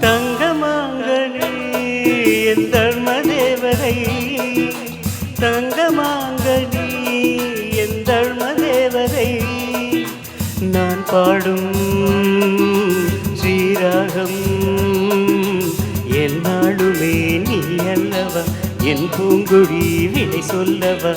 தங்கமாங்கனே என் தர்மதேவரை தங்கமாங்கனி என் தர்மதேவரை நான் பாடும் ஸ்ரீராகம் என்னாலுமே நீ அல்லவா? என் பூங்குழி விடை சொல்லவா?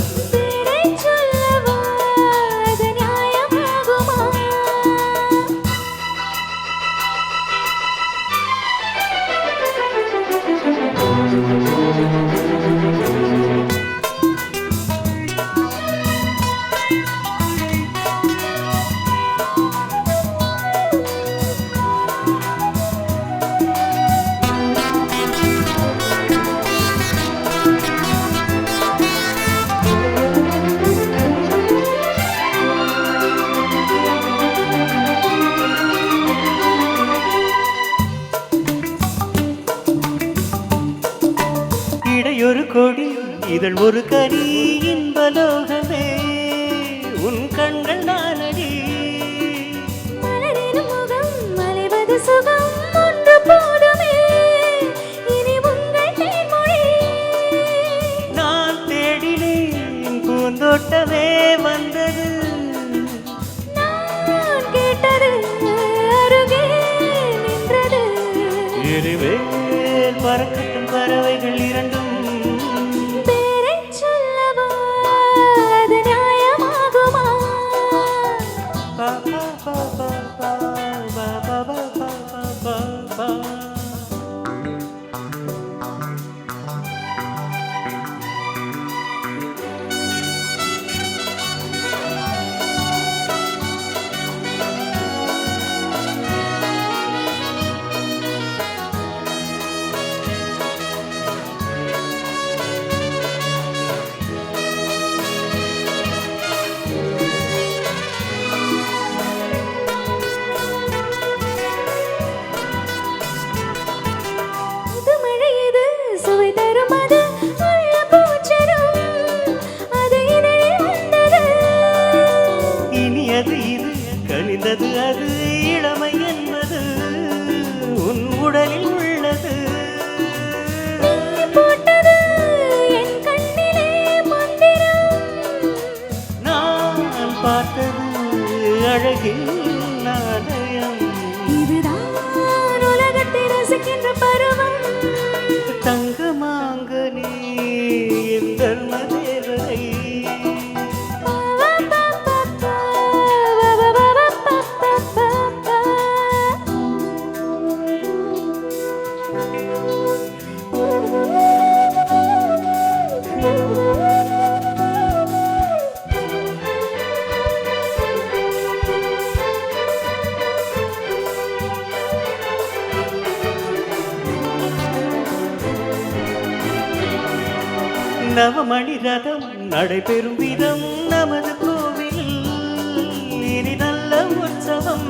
இதழ் ஒரு கரி இன்பலோகமே உன் கண்கள் நானடி மலரின் முகம் மலைவது சுகம் ஒன்று போதுமே. இனி உங்கள் தேன்மொழி நான் தேடினேன் பூந்தோட்டமே வந்தது. நான் கேட்டது அருகே நின்றது. இருவேல் பறக்கட்டும் பறவைகள் இரண்டும் ba ba ba. இது கனிந்தது அது இளமை என்பது உன் உடலில் நவமணி ரதம் நடைபெறும் விதம் நமது கோவில் இனி நல்ல உற்சவம்.